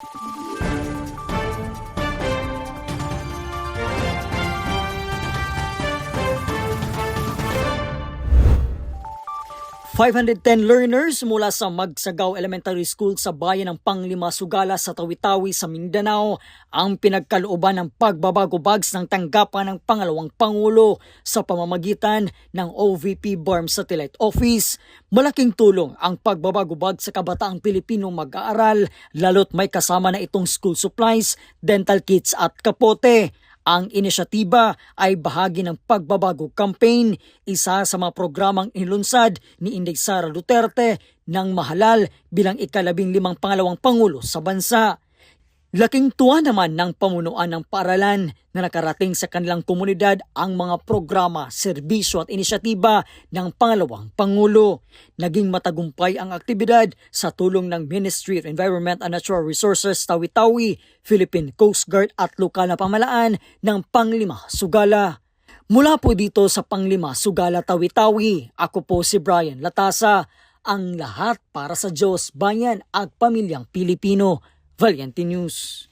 you 510 learners mula sa Magsagaw Elementary School sa bayan ng Panglima Sugala sa Tawi-Tawi sa Mindanao ang pinagkalooban ng pagbabago bags ng tanggapan ng pangalawang Pangulo sa pamamagitan ng OVP BARM Satellite Office. Malaking tulong ang pagbabago bag sa kabataang Pilipino mag-aaral lalo't may kasama na itong school supplies, dental kits at kapote. Ang inisyatiba ay bahagi ng pagbabago campaign, isa sa mga programang inilunsad ni Inday Sara Duterte ng mahalal bilang ikalabing limang pangalawang pangulo sa bansa. Laking tuwa naman ng pamunuan ng paaralan na nakarating sa kanilang komunidad ang mga programa, serbisyo at inisyatiba ng pangalawang Pangulo. Naging matagumpay ang aktibidad sa tulong ng Ministry of Environment and Natural Resources Tawi-Tawi, Philippine Coast Guard at lokal na pamalaan ng Panglima Sugala. Mula po dito sa Panglima Sugala Tawi-Tawi, ako po si Brian Latasa, ang lahat para sa Diyos, bayan at pamilyang Pilipino. Valiente News.